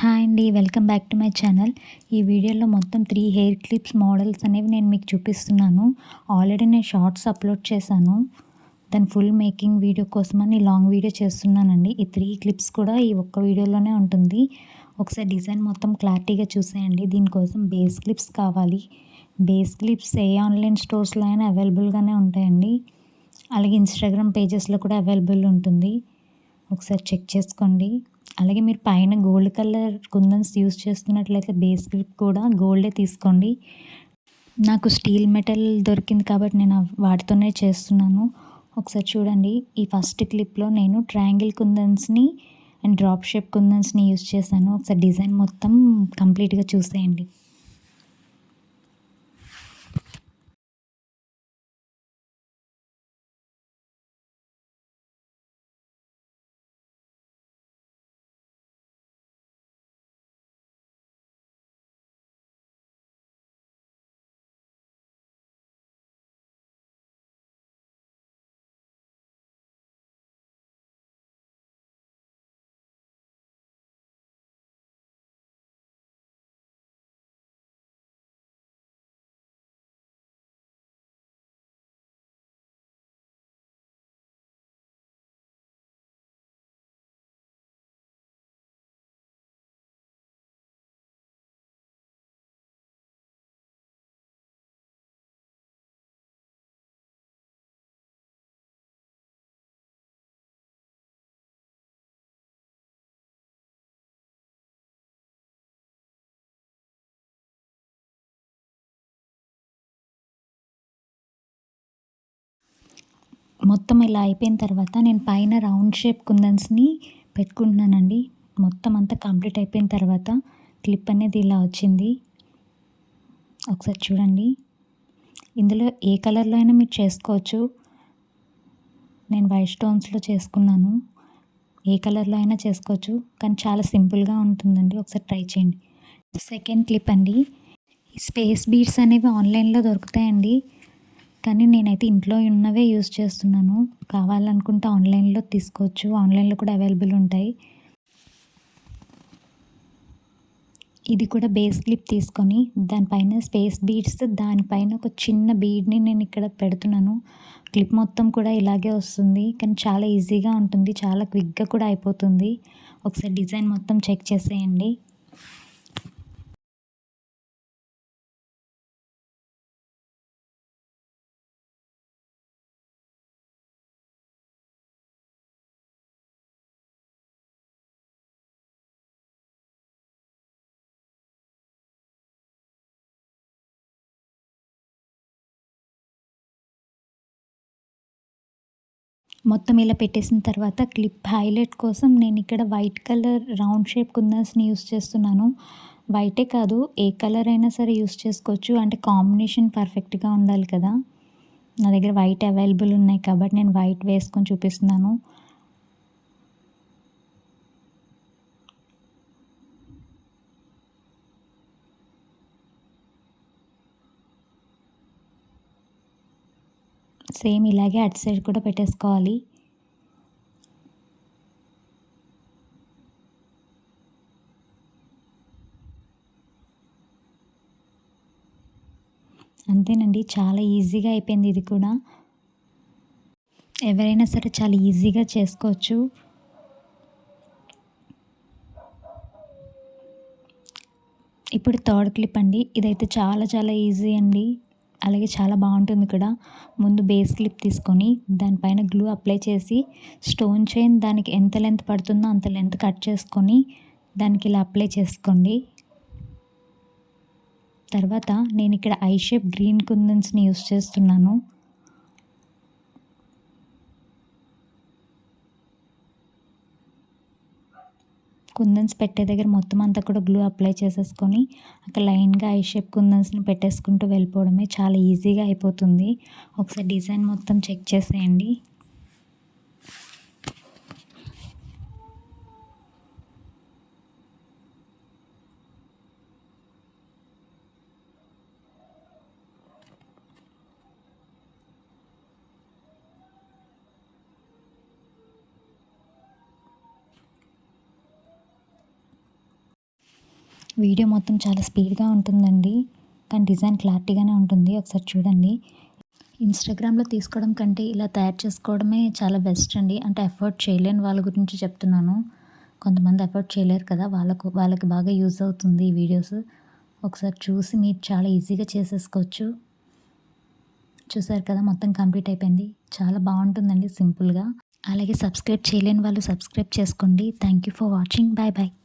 Hi అండి welcome back to my channel. ఈ వీడియోలో మొత్తం త్రీ హెయిర్ క్లిప్స్ మోడల్స్ అనేవి నేను మీకు చూపిస్తున్నాను. ఆల్రెడీ నేను షార్ట్స్ అప్లోడ్ చేశాను. దాని ఫుల్ మేకింగ్ వీడియో కోసమని లాంగ్ వీడియో చేస్తున్నానండి. ఈ త్రీ క్లిప్స్ కూడా ఈ ఒక్క వీడియోలోనే ఉంటుంది. ఒకసారి డిజైన్ మొత్తం క్లారిటీగా చూసేయండి. దీనికోసం బేస్ క్లిప్స్ కావాలి. బేస్ క్లిప్స్ ఏ ఆన్లైన్ స్టోర్స్లో అయినా అవైలబుల్గానే ఉంటాయండి. అలాగే ఇన్స్టాగ్రామ్ పేజెస్లో కూడా అవైలబుల్ ఉంటుంది. ఒకసారి చెక్ చేసుకోండి. అలాగే మీరు పైన గోల్డ్ కలర్ కుందన్స్ యూస్ చేస్తున్నట్లయితే బేస్ క్లిప్ కూడా గోల్డే తీసుకోండి. నాకు స్టీల్ మెటల్ దొరికింది కాబట్టి నేను వాటితోనే చేస్తున్నాను. ఒకసారి చూడండి. ఈ ఫస్ట్ క్లిప్లో నేను ట్రయాంగిల్ కుందన్స్ని అండ్ డ్రాప్ షేప్ కుందన్స్ని యూస్ చేశాను. ఒకసారి డిజైన్ మొత్తం కంప్లీట్గా చూసేయండి. మొత్తం ఇలా అయిపోయిన తర్వాత నేను పైన రౌండ్ షేప్ కుందన్స్ని పెట్టుకుంటున్నానండి. మొత్తం అంతా కంప్లీట్ అయిపోయిన తర్వాత క్లిప్ అనేది ఇలా వచ్చింది. ఒకసారి చూడండి. ఇందులో ఏ కలర్లో అయినా మీరు చేసుకోవచ్చు. నేను వైట్ స్టోన్స్లో చేసుకున్నాను. ఏ కలర్లో అయినా చేసుకోవచ్చు. కానీ చాలా సింపుల్గా ఉంటుందండి. ఒకసారి ట్రై చేయండి. సెకండ్ క్లిప్ అండి. స్పేస్ బీడ్స్ అనేవి ఆన్లైన్లో దొరుకుతాయండి. కానీ నేనైతే ఇంట్లో ఉన్నవే యూస్ చేస్తున్నాను. కావాలనుకుంటే ఆన్లైన్లో తీసుకోవచ్చు. ఆన్లైన్లో కూడా అవైలబుల్ ఉంటాయి. ఇది కూడా బేస్ క్లిప్ తీసుకొని దానిపైన స్పేస్ బీడ్స్ దానిపైన ఒక చిన్న బీడ్ని నేను ఇక్కడ పెడుతున్నాను. క్లిప్ మొత్తం కూడా ఇలాగే వస్తుంది. కానీ చాలా ఈజీగా ఉంటుంది. చాలా క్విక్గా కూడా అయిపోతుంది. ఒకసారి డిజైన్ మొత్తం చెక్ చేసేయండి. మొత్తం ఇలా పెట్టేసిన తర్వాత క్లిప్ హైలైట్ కోసం నేను ఇక్కడ వైట్ కలర్ రౌండ్ షేప్ కుందన్స్ని యూస్ చేస్తున్నాను. వైటే కాదు ఏ కలర్ అయినా సరే యూస్ చేసుకోవచ్చు. అంటే కాంబినేషన్ పర్ఫెక్ట్గా ఉండాలి కదా. నా దగ్గర వైట్ అవైలబుల్ ఉన్నాయి కాబట్టి నేను వైట్ వేసుకొని చూపిస్తున్నాను. సేమ్ ఇలాగే అటు సైడ్ కూడా పెట్టేసుకోవాలి. అంతేనండి చాలా ఈజీగా అయిపోయింది ఇది కూడా. ఎవరైనా సరే చాలా ఈజీగా చేసుకోవచ్చు. ఇప్పుడు థర్డ్ క్లిప్ అండి. ఇదైతే చాలా చాలా ఈజీ అండి. అలాగే చాలా బాగుంటుంది కూడా ముందు బేస్ క్లిప్ తీసుకొని దానిపైన గ్లూ అప్లై చేసి స్టోన్ చైన్ దానికి ఎంత లెంత్ పడుతుందో అంత లెంత్ కట్ చేసుకొని దానికి ఇలా అప్లై చేసుకోండి. తర్వాత నేను ఇక్కడ ఐ షేప్ గ్రీన్ కుందన్స్ని యూస్ చేస్తున్నాను. కుందన్స్ పెట్టే దగ్గర మొత్తం అంతా కూడా గ్లూ అప్లై చేసేసుకొని అక్కడ లైన్గా ఐ షేప్ కుందన్స్ని పెట్టేసుకుంటూ వెళ్ళిపోవడమే చాలా ఈజీగా అయిపోతుంది. ఒకసారి డిజైన్ మొత్తం చెక్ చేసేయండి. వీడియో మొత్తం చాలా స్పీడ్గా ఉంటుందండి. కానీ డిజైన్ క్లారిటీగానే ఉంటుంది. ఒకసారి చూడండి. ఇన్స్టాగ్రామ్లో తీసుకోవడం కంటే ఇలా తయారు చేసుకోవడమే చాలా బెస్ట్ అండి. అంటే ఎఫర్ట్ చేయలేని వాళ్ళ గురించి చెప్తున్నాను. కొంతమంది ఎఫర్ట్ చేయలేరు కదా. వాళ్ళకు వాళ్ళకి బాగా యూజ్ అవుతుంది ఈ వీడియోస్. ఒకసారి చూసి మీరు చాలా ఈజీగా చేసేసుకోవచ్చు. చూసారు కదా మొత్తం కంప్లీట్ అయిపోయింది. చాలా బాగుంటుందండి సింపుల్గా. అలాగే సబ్స్క్రైబ్ చేయలేని వాళ్ళు సబ్స్క్రైబ్ చేసుకోండి. Thank you for watching. Bye bye.